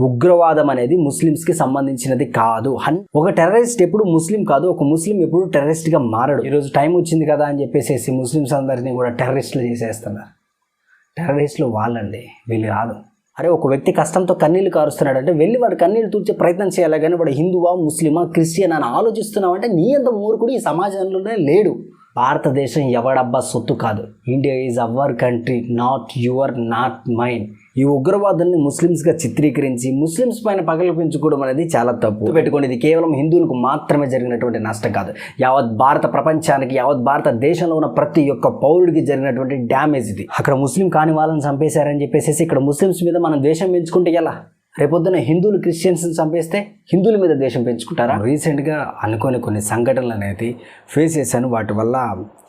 ఉగ్రవాదం అనేది ముస్లిమ్స్కి సంబంధించినది కాదు. హన్ ఒక టెర్రరిస్ట్ ఎప్పుడు ముస్లిం కాదు ఒక ముస్లిం ఎప్పుడు టెర్రరిస్ట్గా మారడు. ఈరోజు టైం వచ్చింది కదా అని చెప్పేసి ముస్లిమ్స్ అందరినీ కూడా టెర్రరిస్టులు చేసేస్తున్నారు. టెర్రరిస్టులు వాళ్ళండి వీళ్ళు కాదు. అరే ఒక వ్యక్తి కష్టంతో కన్నీళ్ళు కారుస్తున్నాడు అంటే వెళ్ళి వాడు కన్నీళ్ళు తూర్చే ప్రయత్నం చేయాలి కానీ వాడు హిందువా ముస్లిమా క్రిస్టియన్ అని ఆలోచిస్తున్నావు అంటే నీ అంత మూర్ఖుడు ఈ సమాజంలోనే లేడు. భారతదేశం ఎవడబ్బా సొత్తు కాదు. India is our country not your not mind ఈ ఉగ్రవాదుల్ని ముస్లిమ్స్గా చిత్రీకరించి ముస్లిమ్స్ పైన పగలు పెంచుకోవడం అనేది చాలా తప్పు. పెట్టుకోండి ఇది కేవలం హిందువులకు మాత్రమే జరిగినటువంటి నష్టం కాదు. యావత్ భారత ప్రపంచానికి యావత్ భారతదేశంలో ఉన్న ప్రతి ఒక్క పౌరుడికి జరిగినటువంటి డ్యామేజ్ ఇది. అక్కడ ముస్లిం కాని వాళ్ళని చంపేశారని చెప్పేసి ఇక్కడ ముస్లిమ్స్ మీద మనం ద్వేషం పెంచుకుంటే ఎలా? రేపొద్దున హిందువులు క్రిస్టియన్స్ని చంపేస్తే హిందువుల మీద ద్వేషం పెంచుకుంటారా? రీసెంట్గా అనుకోని కొన్ని సంఘటనలు అనేది ఫేస్ చేశాను. వాటి వల్ల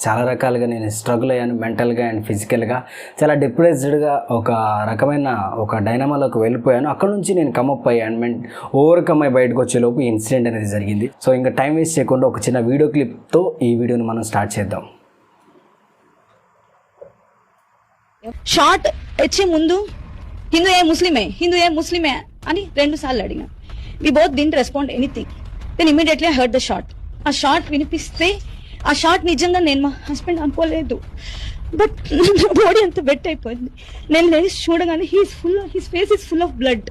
చాలా రకాలుగా నేను స్ట్రగుల్ అయ్యాను మెంటల్గా అండ్ ఫిజికల్గా. చాలా డిప్రెస్డ్గా ఒక రకమైన ఒక డైనమాలోకి వెళ్ళిపోయాను. అక్కడ నుంచి నేను కమప్ అయ్యాను. మెన్ ఓవర్కమ్ అయ్యి బయటకు వచ్చేలోపు ఈ ఇన్సిడెంట్ అనేది జరిగింది. సో ఇంకా టైం వేస్ట్ చేయకుండా ఒక చిన్న వీడియో క్లిప్తో ఈ వీడియోని మనం స్టార్ట్ చేద్దాం. షార్ట్ వచ్చే ముందు. హిందూ ఏ ముస్లిమే? హిందూ ఏ ముస్లిమే? అని రెండు సార్లు అడిగా we both didn't respond anything then immediately heard the shot ఆ షార్ట్ వినిపిస్తే ఆ షార్ట్ నిజంగా నేను మా హస్బెండ్ అనుకోలేదు. బట్ బాడీ అంత వెట్ అయిపోయింది. నేను లేచి చూడగానే he's full he's face is full of blood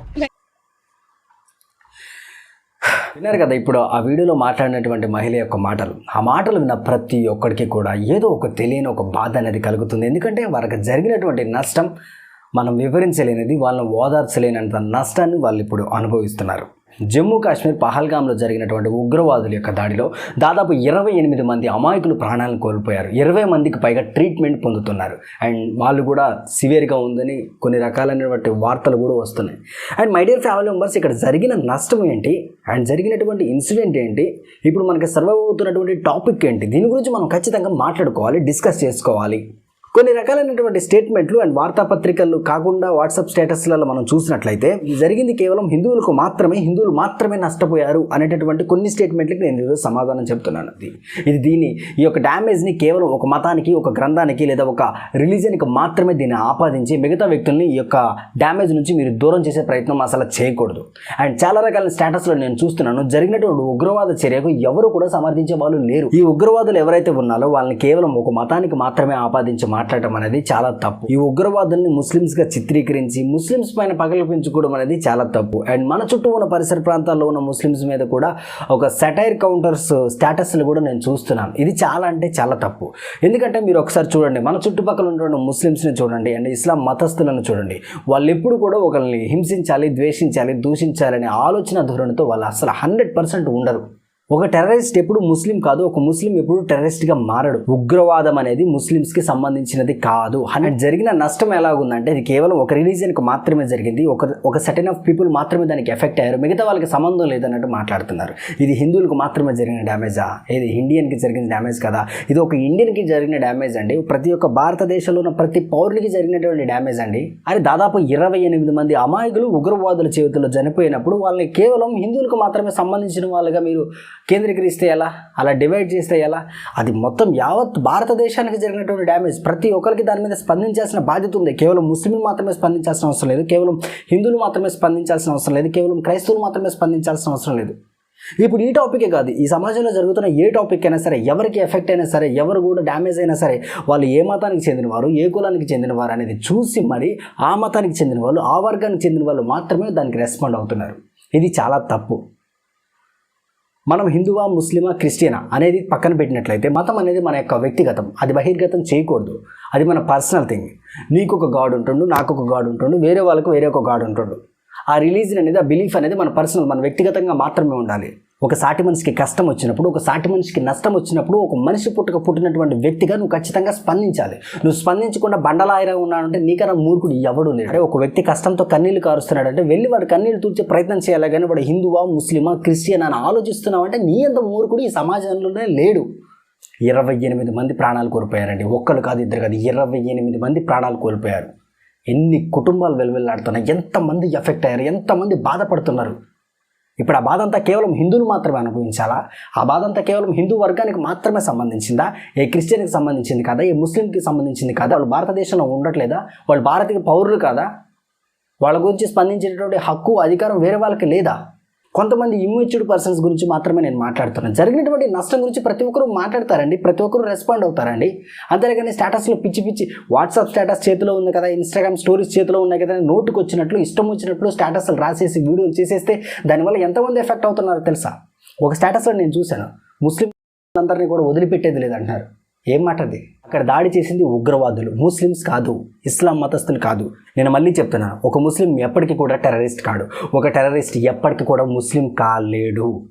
విన్నారు కదా ఇప్పుడు ఆ వీడియోలో మాట్లాడినటువంటి మహిళ యొక్క మాటలు. ఆ మాటలు విన్న ప్రతి ఒక్కడికి కూడా ఏదో ఒక తెలియని ఒక బాధ అనేది కలుగుతుంది. ఎందుకంటే వారికి జరిగినటువంటి నష్టం మనం వివరించలేనిది వాళ్ళని ఓదార్చలేనంత నష్టాన్ని వాళ్ళు ఇప్పుడు అనుభవిస్తున్నారు. జమ్మూ కాశ్మీర్ పహల్గామ్లో జరిగినటువంటి ఉగ్రవాదుల యొక్క దాడిలో దాదాపు ఇరవై ఎనిమిది మంది అమాయకులు ప్రాణాలను కోల్పోయారు. ఇరవై మందికి పైగా ట్రీట్మెంట్ పొందుతున్నారు. అండ్ వాళ్ళు కూడా సివియర్గా ఉందని కొన్ని రకాలైనటువంటి వార్తలు కూడా వస్తున్నాయి. And my dear family members ఇక్కడ జరిగిన నష్టం ఏంటి? అండ్ జరిగినటువంటి ఇన్సిడెంట్ ఏంటి? ఇప్పుడు మనకి సర్వైవ్ అవుతున్నటువంటి టాపిక్ ఏంటి? దీని గురించి మనం ఖచ్చితంగా మాట్లాడుకోవాలి డిస్కస్ చేసుకోవాలి. కొన్ని రకాలైనటువంటి స్టేట్మెంట్లు అండ్ వార్తాపత్రికలు కాకుండా వాట్సాప్ స్టేటస్లలో మనం చూసినట్లయితే జరిగింది కేవలం హిందువులకు మాత్రమే హిందువులు మాత్రమే నష్టపోయారు అనేటటువంటి కొన్ని స్టేట్మెంట్లకు నేను ఈరోజు సమాధానం చెప్తున్నాను. ఇది ఇది దీని ఈ యొక్క డ్యామేజ్ని కేవలం ఒక మతానికి ఒక గ్రంథానికి లేదా ఒక రిలీజన్కి మాత్రమే దీన్ని ఆపాదించి మిగతా వ్యక్తుల్ని ఈ యొక్క డ్యామేజ్ నుంచి మీరు దూరం చేసే ప్రయత్నం అసలు చేయకూడదు. అండ్ చాలా రకాల స్టేటస్లో నేను చూస్తున్నాను. జరిగినటువంటి ఉగ్రవాద చర్యకు ఎవరు కూడా సమర్థించే వాళ్ళు లేరు. ఈ ఉగ్రవాదులు ఎవరైతే ఉన్నారో వాళ్ళని కేవలం ఒక మతానికి మాత్రమే ఆపాదించి మాట్లాడటం అనేది చాలా తప్పు. ఈ ఉగ్రవాదుల్ని ముస్లిమ్స్గా చిత్రీకరించి ముస్లిమ్స్ పైన పగలు పెంచుకోవడం అనేది చాలా తప్పు. అండ్ మన చుట్టూ ఉన్న పరిసర ప్రాంతాల్లో ఉన్న ముస్లిమ్స్ మీద కూడా ఒక సెటైర్ కౌంటర్స్ స్టేటస్లు కూడా నేను చూస్తున్నాను. ఇది చాలా అంటే చాలా తప్పు. ఎందుకంటే మీరు ఒకసారి చూడండి మన చుట్టుపక్కల ఉన్నటువంటి ముస్లిమ్స్ని చూడండి అండ్ ఇస్లాం మతస్థులను చూడండి. వాళ్ళు ఎప్పుడు కూడా ఒకరిని హింసించాలి ద్వేషించాలి దూషించాలనే ఆలోచన ధోరణితో వాళ్ళు అసలు హండ్రెడ్ పర్సెంట్ ఉండరు. ఒక టెర్రరిస్ట్ ఎప్పుడు ముస్లిం కాదు ఒక ముస్లిం ఎప్పుడు టెర్రరిస్ట్గా మారడు. ఉగ్రవాదం అనేది ముస్లిమ్స్కి సంబంధించినది కాదు. అన్నట్టు జరిగిన నష్టం ఎలాగుందంటే ఇది కేవలం ఒక రిలీజియన్కి మాత్రమే జరిగింది. ఒక ఒక సెటన్ ఆఫ్ పీపుల్ మాత్రమే దానికి ఎఫెక్ట్ అయ్యారు. మిగతా వాళ్ళకి సంబంధం లేదన్నట్టు మాట్లాడుతున్నారు. ఇది హిందువులకు మాత్రమే జరిగిన డ్యామేజా? ఇది ఇండియన్కి జరిగిన డ్యామేజ్ కదా? ఇది ఒక ఇండియన్కి జరిగిన డ్యామేజ్ అండి? ప్రతి ఒక్క భారతదేశంలో ఉన్న ప్రతి పౌరునికి జరిగినటువంటి డ్యామేజ్ అండి? అది దాదాపు ఇరవై ఎనిమిది మంది అమాయకులు ఉగ్రవాదుల చేతుల్లో చనిపోయినప్పుడు వాళ్ళని కేవలం హిందువులకు మాత్రమే సంబంధించిన వాళ్ళుగా మీరు కేంద్రీకరిస్తే ఎలా? అలా డివైడ్ చేస్తే ఎలా? అది మొత్తం యావత్ భారతదేశానికి జరిగినటువంటి డ్యామేజ్ ప్రతి ఒక్కరికి దాని మీద స్పందించాల్సిన బాధ్యత ఉంది. కేవలం ముస్లింలు మాత్రమే స్పందించాల్సిన అవసరం లేదు. కేవలం హిందువులు మాత్రమే స్పందించాల్సిన అవసరం లేదు. కేవలం క్రైస్తవులు మాత్రమే స్పందించాల్సిన అవసరం లేదు. ఇప్పుడు ఈ టాపికే కాదు. ఈ సమాజంలో జరుగుతున్న ఏ టాపిక్ అయినా సరే ఎవరికి ఎఫెక్ట్ అయినా సరే ఎవరు కూడా డ్యామేజ్ అయినా సరే వాళ్ళు ఏ మతానికి చెందినవారు ఏ కులానికి చెందినవారు అనేది చూసి మరి ఆ మతానికి చెందిన వాళ్ళు ఆ వర్గానికి చెందిన వాళ్ళు మాత్రమే దానికి రెస్పాండ్ అవుతున్నారు. ఇది చాలా తప్పు. మనం హిందువా ముస్లిమా క్రిస్టియనా అనేది పక్కన పెట్టినట్లయితే మతం అనేది మన యొక్క వ్యక్తిగతం. అది బహిర్గతం చేయకూడదు. అది మన పర్సనల్ థింగ్. నీకు ఒక గాడ్ ఉంటుండు నాకు ఒక గాడ్ ఉంటుండు వేరే వాళ్ళకు వేరే ఒక గాడ్ ఉంటుండు. ఆ రిలీజన్ అనేది ఆ బిలీఫ్ అనేది మన పర్సనల్ మన వ్యక్తిగతంగా మాత్రమే ఉండాలి. ఒక సాటి మనిషికి కష్టం వచ్చినప్పుడు ఒక సాటి మనిషికి నష్టం వచ్చినప్పుడు ఒక మనిషి పుట్టుక పుట్టినటువంటి వ్యక్తిగా నువ్వు ఖచ్చితంగా స్పందించాలి. నువ్వు స్పందించకుండా బండలాయిరా ఉన్నాడంటే నీకన్నా మూర్ఖుడు ఎవడు లేడు. అరే ఒక వ్యక్తి కష్టంతో కన్నీళ్ళు కారుస్తున్నాడంటే వెళ్ళి వాడు కన్నీళ్ళు తూర్చే ప్రయత్నం చేయాలి కానీ వాడు హిందువా ముస్లిమా క్రిస్టియన్ అని ఆలోచిస్తున్నావంటే నీ అంత మూర్ఖుడు ఈ సమాజంలోనే లేడు. ఇరవై ఎనిమిది మంది ప్రాణాలు కోల్పోయారండి. ఒక్కరు కాదు ఇద్దరు కాదు ఇరవై ఎనిమిది మంది ప్రాణాలు కోల్పోయారు. ఎన్ని కుటుంబాలు వెలువెల్లాడుతున్నాయి. ఎంతమంది ఎఫెక్ట్ అయ్యారు. ఎంతమంది బాధపడుతున్నారు. ఇప్పుడు ఆ బాధ అంతా కేవలం హిందువులు మాత్రమే అనుభవించాలా? ఆ బాధ అంతా కేవలం హిందూ వర్గానికి మాత్రమే సంబంధించిందా? ఏ క్రిస్టియన్కి సంబంధించింది కదా? ఏ ముస్లింకి సంబంధించింది కదా? వాళ్ళు భారతదేశంలో ఉండట్లేదా? వాళ్ళు భారతీయ పౌరులు కదా? వాళ్ళ గురించి స్పందించేటటువంటి హక్కు అధికారం వేరే వాళ్ళకి లేదా? కొంతమంది ఇమ్మెచ్యూర్డ్ పర్సన్స్ గురించి మాత్రమే నేను మాట్లాడుతున్నాను. జరిగినటువంటి నష్టం గురించి ప్రతి ఒక్కరు మాట్లాడతారండి. ప్రతి ఒక్కరు రెస్పాండ్ అవుతారండి. అంతేగాని స్టేటస్లో పిచ్చి పిచ్చి వాట్సాప్ స్టేటస్ చేతిలో ఉంది కదా ఇన్స్టాగ్రామ్ స్టోరీస్ చేతిలో ఉన్నాయి కదా నోటుకు వచ్చినట్లు ఇష్టం వచ్చినట్లు స్టేటస్లు రాసేసి వీడియోలు చేసేస్తే దానివల్ల ఎంతమంది ఎఫెక్ట్ అవుతున్నారో తెలుసా? ఒక స్టేటస్లో నేను చూశాను. ముస్లిం అందరినీ కూడా వదిలిపెట్టేది లేదంటున్నారు. ఏం మాట అది? అక్కడ దాడి చేసింది ఉగ్రవాదులు. ముస్లిమ్స్ కాదు ఇస్లాం మతస్థులు కాదు. నేను మళ్ళీ చెప్తున్నాను ఒక ముస్లిం ఎప్పటికీ కూడా టెర్రరిస్ట్ కాడు. ఒక టెర్రరిస్ట్ ఎప్పటికీ కూడా ముస్లిం కాలేడు.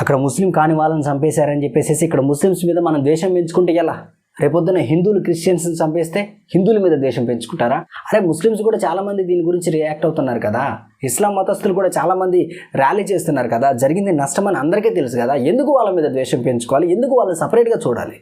అక్కడ ముస్లిం కాని వాళ్ళని చంపేశారని చెప్పేసి ఇక్కడ ముస్లిమ్స్ మీద మనం ద్వేషం పెంచుకుంటే ఎలా? రేపొద్దున హిందువులు క్రిస్టియన్స్ని చంపేస్తే హిందువుల మీద ద్వేషం పెంచుకుంటారా? అరే ముస్లిమ్స్ కూడా చాలామంది దీని గురించి రియాక్ట్ అవుతున్నారు కదా. ఇస్లాం మతస్థులు కూడా చాలామంది ర్యాలీ చేస్తున్నారు కదా. జరిగింది నష్టం అని అందరికీ తెలుసు కదా. ఎందుకు వాళ్ళ మీద ద్వేషం పెంచుకోవాలి? ఎందుకు వాళ్ళు సపరేట్గా చూడాలి?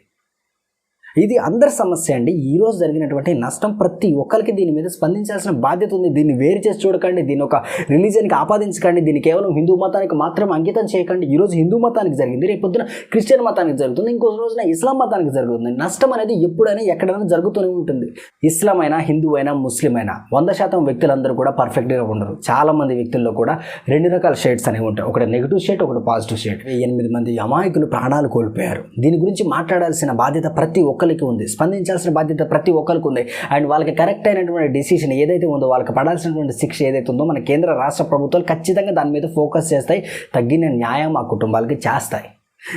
ఇది అందరి సమస్య అండి. ఈరోజు జరిగినటువంటి నష్టం ప్రతి ఒక్కరికి దీని మీద స్పందించాల్సిన బాధ్యత ఉంది. దీన్ని వేరు చేసి చూడకండి. దీని ఒక రిలీజియన్కి ఆపాదించకండి. దీన్ని కేవలం హిందూ మతానికి మాత్రం అంకితం చేయకండి. ఈ రోజు హిందూ మతానికి జరిగింది. రేపు పొద్దున క్రిస్టియన్ మతానికి జరుగుతుంది. ఇంకో రోజున ఇస్లాం మతానికి జరుగుతుంది. నష్టం అనేది ఎప్పుడైనా ఎక్కడైనా జరుగుతూనే ఉంటుంది. ఇస్లాం అయినా హిందూ అయినా ముస్లిం అయినా వంద శాతం వ్యక్తులందరూ కూడా పర్ఫెక్ట్గా ఉండరు. చాలా మంది వ్యక్తుల్లో కూడా రెండు రకాల షేడ్స్ అనేవి ఉంటాయి. ఒకటి నెగిటివ్ షేడ్ ఒకటి పాజిటివ్ షేడ్. ఎనిమిది మంది అమాయకులు ప్రాణాలు కోల్పోయారు. దీని గురించి మాట్లాడాల్సిన బాధ్యత ప్రతి ఒక్క ఒక్కరికి ఉంది. స్పందించాల్సిన బాధ్యత ప్రతి ఒక్కరికి ఉంది. అండ్ వాళ్ళకి కరెక్ట్ అయినటువంటి డిసిషన్ ఏదైతే ఉందో వాళ్ళకి పడాల్సినటువంటి శిక్ష ఏదైతే ఉందో మన కేంద్ర రాష్ట్ర ప్రభుత్వాలు ఖచ్చితంగా దాని మీద ఫోకస్ చేస్తాయి తగ్గిన న్యాయం ఆ కుటుంబాలకి చేస్తాయి.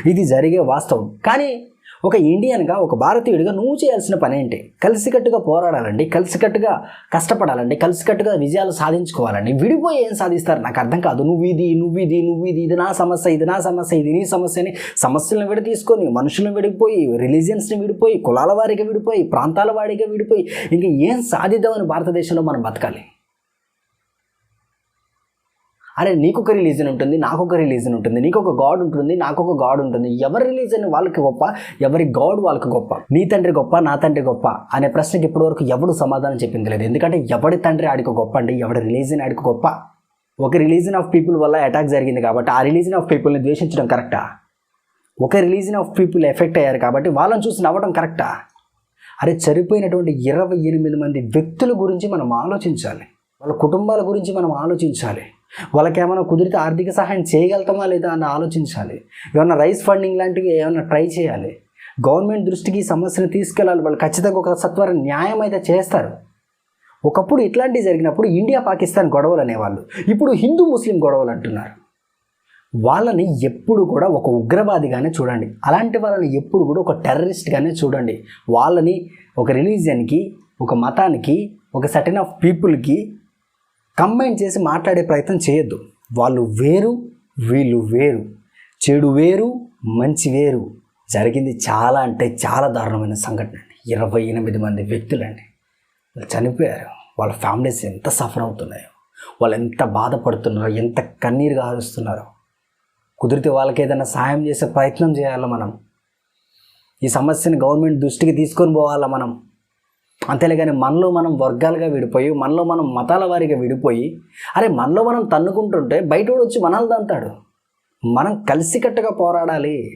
ఇది జరిగే వాస్తవం. కానీ ఒక ఇండియన్గా ఒక భారతీయుడిగా నువ్వు చేయాల్సిన పని ఏంటి? కలిసికట్టుగా పోరాడాలండి కలిసికట్టుగా కష్టపడాలండి కలిసికట్టుగా విజయాలు సాధించుకోవాలండి. విడిపోయి ఏం సాధిస్తారు? నాకు అర్థం కాదు. నువ్వు ఇది నువ్వు ఇది నువ్వు ఇది ఇది నా సమస్య ఇది నా సమస్య ఇది నీ సమస్య అని సమస్యలను విడ తీసుకొని మనుషులను విడిపోయి రిలీజియన్స్ని విడిపోయి కులాల వారిగా విడిపోయి ప్రాంతాల వారిగా విడిపోయి ఇంకా ఏం సాధిద్దామని భారతదేశంలో మనం బతకాలి? అరే నీకొక రిలీజన్ ఉంటుంది నాకొక రిలీజన్ ఉంటుంది నీకొక గాడ్ ఉంటుంది నాకొక గాడ్ ఉంటుంది. ఎవరి రిలీజన్ వాళ్ళకి గొప్ప ఎవరి గాడ్ వాళ్ళకి గొప్ప? నీ తండ్రి గొప్ప నా తండ్రి గొప్ప? అనే ప్రశ్నకి ఇప్పటివరకు ఎవడు సమాధానం చెప్పింది లేదు. ఎందుకంటే ఎవడి తండ్రి ఆడికి గొప్ప అండి ఎవడి రిలీజన్ ఆడికి గొప్ప? ఒక రిలీజన్ ఆఫ్ పీపుల్ వల్ల అటాక్ జరిగింది కాబట్టి ఆ రిలీజన్ ఆఫ్ పీపుల్ని ద్వేషించడం కరెక్టా? ఒక రిలీజన్ ఆఫ్ పీపుల్ ఎఫెక్ట్ అయ్యారు కాబట్టి వాళ్ళని చూసి నవ్వడం కరెక్టా? అరే చనిపోయినటువంటి ఇరవై ఎనిమిది మంది వ్యక్తుల గురించి మనం ఆలోచించాలి. వాళ్ళ కుటుంబాల గురించి మనం ఆలోచించాలి. వాళ్ళకి ఏమైనా కుదిరితే ఆర్థిక సహాయం చేయగలుగుతామా లేదా అని ఆలోచించాలి. ఏమైనా రైస్ ఫండింగ్ లాంటివి ఏమైనా ట్రై చేయాలి. గవర్నమెంట్ దృష్టికి ఈ సమస్యను తీసుకెళ్ళాలి. వాళ్ళు ఖచ్చితంగా ఒక సత్వర న్యాయం అయితే చేస్తారు. ఒకప్పుడు ఇట్లాంటివి జరిగినప్పుడు ఇండియా పాకిస్తాన్ గొడవలు అనేవాళ్ళు. ఇప్పుడు హిందూ ముస్లిం గొడవలు అంటున్నారు. వాళ్ళని ఎప్పుడు కూడా ఒక ఉగ్రవాదిగానే చూడండి. అలాంటి వాళ్ళని ఎప్పుడు కూడా ఒక టెర్రరిస్ట్గానే చూడండి. వాళ్ళని ఒక రిలీజియన్కి ఒక మతానికి ఒక సర్టన్ ఆఫ్ పీపుల్కి కంబైన్ చేసి మాట్లాడే ప్రయత్నం చేయొద్దు. వాళ్ళు వేరు వీళ్ళు వేరు. చెడు వేరు మంచి వేరు. జరిగింది చాలా అంటే చాలా దారుణమైన సంఘటన అండి. ఇరవై ఎనిమిది మంది వ్యక్తులండి. వాళ్ళు చనిపోయారు. వాళ్ళ ఫ్యామిలీస్ ఎంత సఫర్ అవుతున్నాయో వాళ్ళు ఎంత బాధపడుతున్నారో ఎంత కన్నీరు గారుస్తున్నారో కుదిరితే వాళ్ళకి ఏదైనా సాయం చేసే ప్రయత్నం చేయాలా మనం? ఈ సమస్యను గవర్నమెంట్ దృష్టికి తీసుకొని పోవాలా మనం? అంతేలేగాని మనలో మనం వర్గాలుగా విడిపోయి మనలో మనం మతాల వారిగా విడిపోయి అరే మనలో మనం తన్నుకుంటుంటే బయట వచ్చి మనల్ని తంతాడు. మనం కలిసికట్టుగా పోరాడాలి.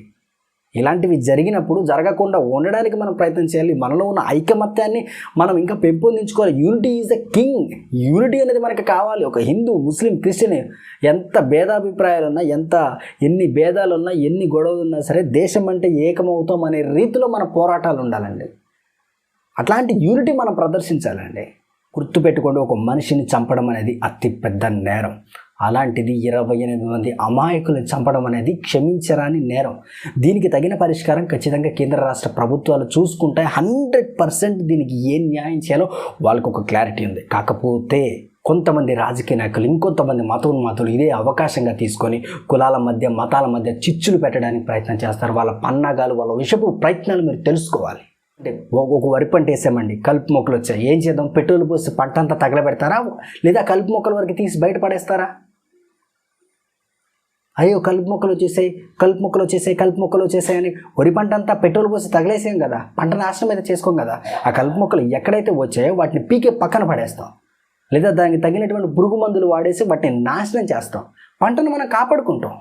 ఇలాంటివి జరిగినప్పుడు జరగకుండా ఉండడానికి మనం ప్రయత్నం చేయాలి. మనలో ఉన్న ఐకమత్యాన్ని మనం ఇంకా పెంపొందించుకోవాలి. Unity is the king unity అనేది మనకి కావాలి. ఒక హిందూ ముస్లిం క్రిస్టియన్ ఎంత భేదాభిప్రాయాలు ఉన్నా ఎంత ఎన్ని భేదాలు ఉన్నా ఎన్ని గొడవలు ఉన్నా సరే దేశం అంటే ఏకమవుతాం అనే రీతిలో మన పోరాటాలు ఉండాలండి. అట్లాంటి యూనిటీ మనం ప్రదర్శించాలండి. గుర్తుపెట్టుకోండి ఒక మనిషిని చంపడం అనేది అతి పెద్ద నేరం. అలాంటిది ఇరవై ఎనిమిది మంది అమాయకులను చంపడం అనేది క్షమించరాని నేరం. దీనికి తగిన పరిష్కారం ఖచ్చితంగా కేంద్ర రాష్ట్ర ప్రభుత్వాలు చూసుకుంటే హండ్రెడ్ పర్సెంట్ దీనికి ఏం న్యాయం చేయాలో వాళ్ళకు ఒక క్లారిటీ ఉంది. కాకపోతే కొంతమంది రాజకీయ నాయకులు ఇంకొంతమంది మతోన్మాతులు ఇదే అవకాశంగా తీసుకొని కులాల మధ్య మతాల మధ్య చిచ్చులు పెట్టడానికి ప్రయత్నం చేస్తారు. వాళ్ళ పన్నాగాలు వాళ్ళ విషపు ప్రయత్నాలు మీరు తెలుసుకోవాలి. అంటే ఒక వరి పంట వేసామండి కలుపు మొక్కలు వచ్చాయి. ఏం చేద్దాం? పెట్రోల్ పోసి పంట అంతా తగలబెడతారా? లేదా కలుపు మొక్కల వరకు తీసి బయట పడేస్తారా? అయ్యో కలుపు మొక్కలు వచ్చేసాయి కలుపు మొక్కలు వచ్చేసాయి కలుపు మొక్కలు వచ్చేసాయి అని వరి పంట అంతా పెట్రోల్ పోసి తగిలేసాం కదా? పంట నాశనం అయితే చేసుకోం కదా? ఆ కలుపు మొక్కలు ఎక్కడైతే వచ్చాయో వాటిని పీకే పక్కన పడేస్తాం. లేదా దానికి తగినటువంటి పురుగు మందులు వాడేసి వాటిని నాశనం చేస్తాం. పంటను మనం కాపాడుకుంటాం.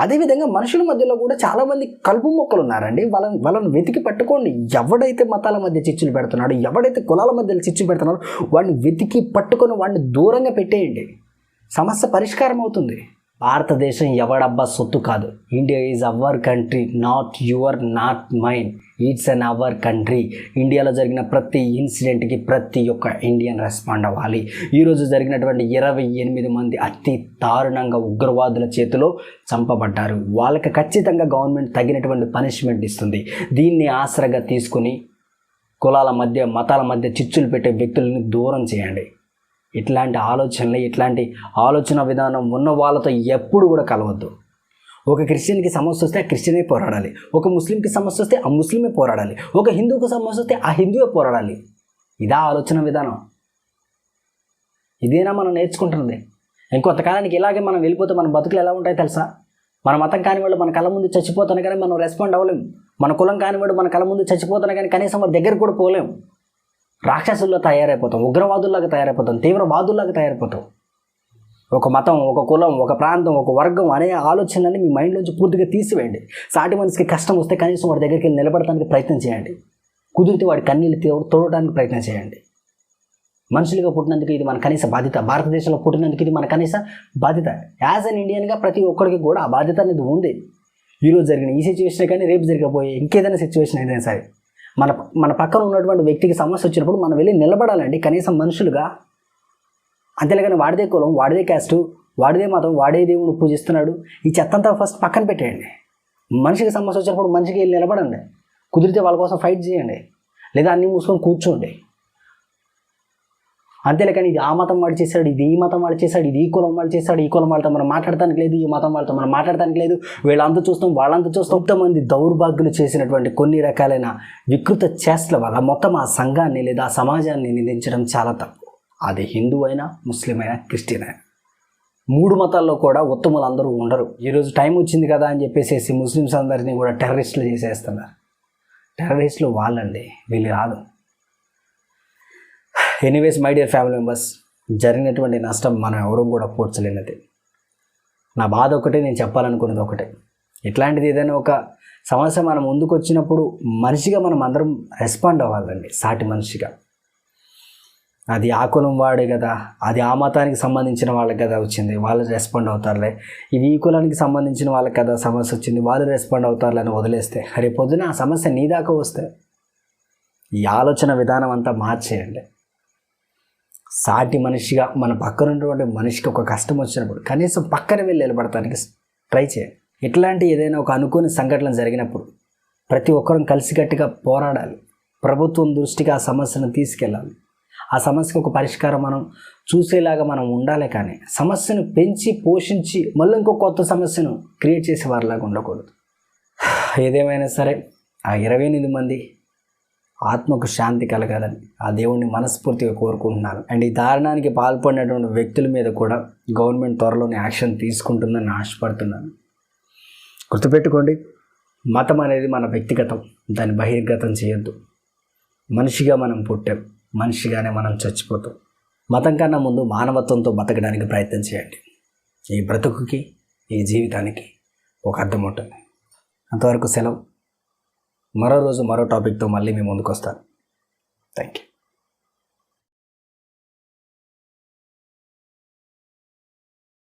అదేవిధంగా మనుషుల మధ్యలో కూడా చాలామంది కలుపు మొక్కలు ఉన్నారండి. వాళ్ళని వాళ్ళని వెతికి పట్టుకోండి. ఎవడైతే మతాల మధ్య చిచ్చులు పెడుతున్నాడో ఎవడైతే కులాల మధ్య చిచ్చులు పెడుతున్నాడో వాడిని వెతికి పట్టుకొని వాడిని దూరంగా పెట్టేయండి. సమస్య పరిష్కారం అవుతుంది. భారతదేశం ఎవడబ్బా సొత్తు కాదు. India is our country not your not mine it's an our country ఇండియాలో జరిగిన ప్రతి ఇన్సిడెంట్కి ప్రతి ఒక్క ఇండియన్ రెస్పాండ్ అవ్వాలి. ఈరోజు జరిగినటువంటి ఇరవై ఎనిమిది మంది అతి దారుణంగా ఉగ్రవాదుల చేతిలో చంపబడ్డారు. వాళ్ళకి ఖచ్చితంగా గవర్నమెంట్ తగినటువంటి పనిష్మెంట్ ఇస్తుంది. దీన్ని ఆసరగా తీసుకుని కులాల మధ్య మతాల మధ్య చిచ్చులు పెట్టే వ్యక్తులను దూరం చేయండి. ఇట్లాంటి ఆలోచనలు ఇట్లాంటి ఆలోచన విధానం ఉన్న వాళ్ళతో ఎప్పుడు కూడా కలవద్దు. ఒక క్రిస్టియన్కి సమస్య వస్తే ఆ క్రిస్టియనే పోరాడాలి. ఒక ముస్లింకి సమస్య వస్తే ఆ ముస్లిమే పోరాడాలి. ఒక హిందువుకి సమస్య వస్తే ఆ హిందువే పోరాడాలి. ఇదా ఆలోచన విధానం. ఇదేనా మనం నేర్చుకుంటున్నది? ఇంకొంతకాలానికి ఇలాగే మనం వెళ్ళిపోతే మన బతుకులు ఎలా ఉంటాయో తెలుసా? మన మతం కాని వాళ్ళు మన కళ్ళ ముందు చచ్చిపోతాను కానీ మనం రెస్పాండ్ అవ్వలేం. మన కులం కానివాడు మన కళ్ళ ముందు చచ్చిపోతాను కానీ కనీసం వారి దగ్గర కూడా పోలేం. రాక్షసుల్లో తయారైపోతాం ఉగ్రవాదుల్లాగా తయారైపోతాం తీవ్రవాదుల్లాగా తయారైపోతాం. ఒక మతం ఒక కులం ఒక ప్రాంతం ఒక వర్గం అనే ఆలోచనలని మీ మైండ్లోంచి పూర్తిగా తీసివేయండి. సాటి మనిషికి కష్టం వస్తే కనీసం వాడి దగ్గరికి వెళ్ళి నిలబడటానికి ప్రయత్నం చేయండి. కుదిరితే వాడి కన్నీళ్ళు తోడటానికి ప్రయత్నం చేయండి. మనుషులుగా పుట్టినందుకు ఇది మన కనీస బాధ్యత. భారతదేశంలో పుట్టినందుకు ఇది మన కనీస బాధ్యత. యాజ్ అన్ ఇండియన్గా ప్రతి ఒక్కరికి కూడా ఆ బాధ్యత అనేది ఉంది. ఈరోజు జరిగిన ఈ సిచ్యువేషన్ కానీ రేపు జరగబోయే ఇంకేదైనా సిచ్యువేషన్ అయినా సరే. మన మన పక్కన ఉన్నటువంటి వ్యక్తికి సమస్య వచ్చినప్పుడు మనం వెళ్ళి నిలబడాలండి. కనీసం మనుషులుగా. అంతేలేగాని వాడిదే కులం వాడిదే క్యాస్టు వాడిదే మతం వాడే దేవుడు పూజిస్తున్నాడు. ఈ చెత్తంతా ఫస్ట్ పక్కన పెట్టేయండి. మనిషికి సమస్య వచ్చినప్పుడు మనిషికి వెళ్ళి నిలబడండి. కుదిరితే వాళ్ళ కోసం ఫైట్ చేయండి. లేదా అన్ని మూసుకొని కూర్చోండి. అంతేలేకని ఇది ఆ మతం వాడు చేశాడు ఇది ఈ మతం వాడు చేశాడు ఇది ఈ కులం వాడు చేశాడు ఈ కులం వాళ్ళతో మనం మాట్లాడటానికి లేదు ఈ మతం వాళ్ళతో మనం మాట్లాడటానికి లేదు. వీళ్ళంతా చూస్తాం వాళ్ళంతా చూస్తాం. కొంతమంది దౌర్భాగ్యులు చేసినటువంటి కొన్ని రకాలైన వికృత చేష్టల వల్ల మొత్తం ఆ సంఘాన్ని లేదా ఆ సమాజాన్ని నిందించడం చాలా తప్పు. అది హిందూ అయినా ముస్లిం అయినా క్రిస్టియన్ అయినా. మూడు మతాల్లో కూడా ఉత్తములు అందరూ ఉండరు ఈరోజు టైం వచ్చింది కదా అని చెప్పేసి ముస్లిమ్స్ అందరినీ కూడా టెర్రరిస్టులు చేసేస్తున్నారు. టెర్రరిస్టులు వాళ్ళండి వీళ్ళు రాదు. Anyways my dear family members జరిగినటువంటి నష్టం మనం ఎవరూ కూడా పూడ్చలేనిది నా బాధ ఒకటే నేను చెప్పాలనుకున్నది ఒకటే. ఇట్లాంటిది ఏదైనా ఒక సమస్య మనం ముందుకు వచ్చినప్పుడు మనిషిగా మనం అందరం రెస్పాండ్ అవ్వాలండి సాటి మనిషిగా. అది ఆ కులం వాడే కదా అది ఆ మతానికి సంబంధించిన వాళ్ళకి కదా వచ్చింది వాళ్ళు రెస్పాండ్ అవుతారులే. ఇది ఈ కులానికి సంబంధించిన వాళ్ళకి కదా సమస్య వచ్చింది వాళ్ళు రెస్పాండ్ అవుతారులే అని వదిలేస్తే రేపు పొద్దున ఆ సమస్య నీ దాకా వస్తే ఈ ఆలోచన విధానం అంతా మార్చేయండి. సాటి మనిషిగా మన పక్కన ఉన్నటువంటి మనిషికి ఒక కష్టం వచ్చినప్పుడు కనీసం పక్కన వెళ్ళి నిలబడటానికి ట్రై చేయండి ఇట్లాంటి ఏదైనా ఒక అనుకోని సంఘటన జరిగినప్పుడు ప్రతి ఒక్కరం కలిసికట్టుగా పోరాడాలి. ప్రభుత్వం దృష్టికి ఆ సమస్యను తీసుకెళ్ళాలి. ఆ సమస్యకు ఒక పరిష్కారం మనం చూసేలాగా మనం ఉండాలి కానీ సమస్యను పెంచి పోషించి మళ్ళీ ఇంకో కొత్త సమస్యను క్రియేట్ చేసే వారిలాగా ఉండకూడదు. ఏదేమైనా సరే ఆ ఇరవై ఎనిమిది మంది ఆత్మకు శాంతి కలగాలని ఆ దేవుణ్ణి మనస్ఫూర్తిగా కోరుకుంటున్నాను. అండ్ ఈ దారుణానికి పాల్పడినటువంటి వ్యక్తుల మీద కూడా గవర్నమెంట్ త్వరలోనే యాక్షన్ తీసుకుంటుందని ఆశపడుతున్నాను. గుర్తుపెట్టుకోండి మతం అనేది మన వ్యక్తిగతం దాన్ని బహిర్గతం చేయొద్దు. మనిషిగా మనం పుట్టాం మనిషిగానే మనం చచ్చిపోతాం. మతం కన్నా ముందు మానవత్వంతో బతకడానికి ప్రయత్నం చేయండి. ఈ బ్రతుకుకి ఈ జీవితానికి ఒక అర్థం ఉంటుంది. అంతవరకు సెలవు. మరో రోజు మరో టాపిక్తో మళ్ళీ మీ ముందుకు వస్తాను. Thank you